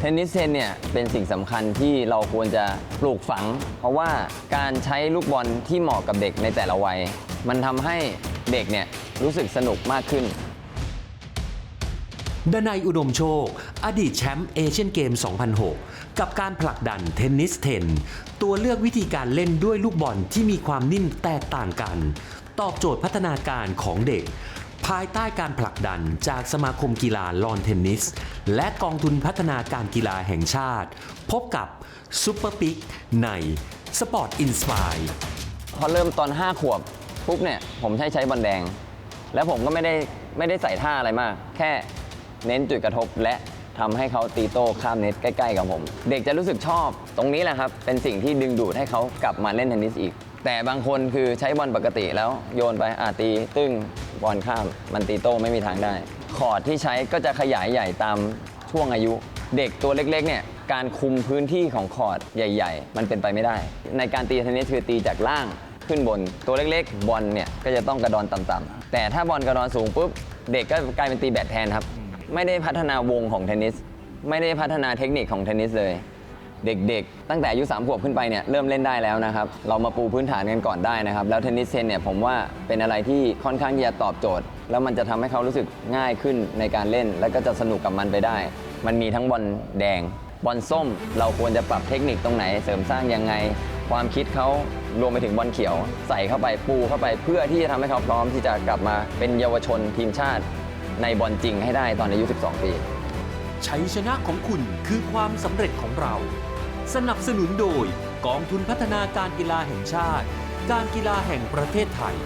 เทนนิสเทนเนี่ยเป็นสิ่งสำคัญที่เราควรจะปลูกฝัง เพราะว่าการใช้ลูกบอลที่เหมาะกับเด็กในแต่ละวัย มันทำให้เด็กเนี่ยรู้สึกสนุกมากขึ้น ดนัยอุดมโชค อดีตแชมป์เอเชียนเกม 2006 กับการผลักดันเทนนิสเทน ตัวเลือกวิธีการเล่นด้วยลูกบอลที่มีความนิ่มแตกต่างกัน ตอบโจทย์พัฒนาการของเด็ก ภายใต้การผลักดันจากสมาคมกีฬาลอนเทนนิส และกองทุนพัฒนาการกีฬาแห่งชาติ พบกับซูเปอร์ปิกในสปอร์ตอินสปายพอเริ่มตอน 5 ขวบปุ๊บเนี่ย ผมใช้ใช้บอลแดง แล้วผมก็ไม่ได้ไม่ได้ใส่ท่าอะไรมาก แค่เน้นจุดกระทบและ ทำให้เขาตีโต้ข้ามเน็ตใกล้ ๆ กับผม เด็กจะรู้สึกชอบ ตรงนี้แหละครับ เป็นสิ่งที่ดึงดูดให้เขากลับมาเล่นเทนนิสอีก แต่บางคนคือใช้บอลปกติแล้วโยนไปอ่าตีตึ้งบอลข้าม มันตีโต้ไม่มีทางได้ คอร์ดที่ใช้ก็จะขยายใหญ่ตามช่วงอายุ เด็กตัวเล็กๆเนี่ยการคุมพื้นที่ของคอร์ดใหญ่ ๆ มันเป็นไปไม่ได้ ในการตีเทนนิสคือตีจากล่างขึ้นบนตัวเล็กๆ บอลเนี่ยก็จะต้องกระดอนต่ำๆแต่ถ้าบอลกระดอนสูงปุ๊บเด็กก็กลายเป็นตีแบดแทนครับ ไม่ได้พัฒนาวงของเทนนิส ไม่ได้พัฒนาเทคนิคของเทนนิสเลย เด็กๆ ตั้งแต่อายุ3ขวบขึ้นไปเนี่ยเริ่มเล่นได้แล้วนะครับ เรามาปูพื้นฐานกันก่อนได้นะครับ แล้วเทนนิสเซนเนี่ยผมว่าเป็นอะไรที่ค่อนข้างจะตอบโจทย์ แล้วมันจะทำให้เขารู้สึกง่ายขึ้นในการเล่น แล้วก็จะสนุกกับมันไปได้ มันมีทั้งบอลแดงบอลส้ม เราควรจะปรับเทคนิคตรงไหน เสริมสร้างยังไง ความคิดเขารวมไปถึงบอลเขียว ใส่เข้าไปปูเข้าไปเพื่อที่จะทำให้เขาพร้อมที่จะกลับมาเป็นเยาวชนทีมชาติ ในบอลจริงให้ได้ตอนอายุ 12 ปี ชัยชนะของคุณคือความสำเร็จของเรา สนับสนุนโดยกองทุนพัฒนาการกีฬาแห่งชาติ การกีฬาแห่งประเทศไทย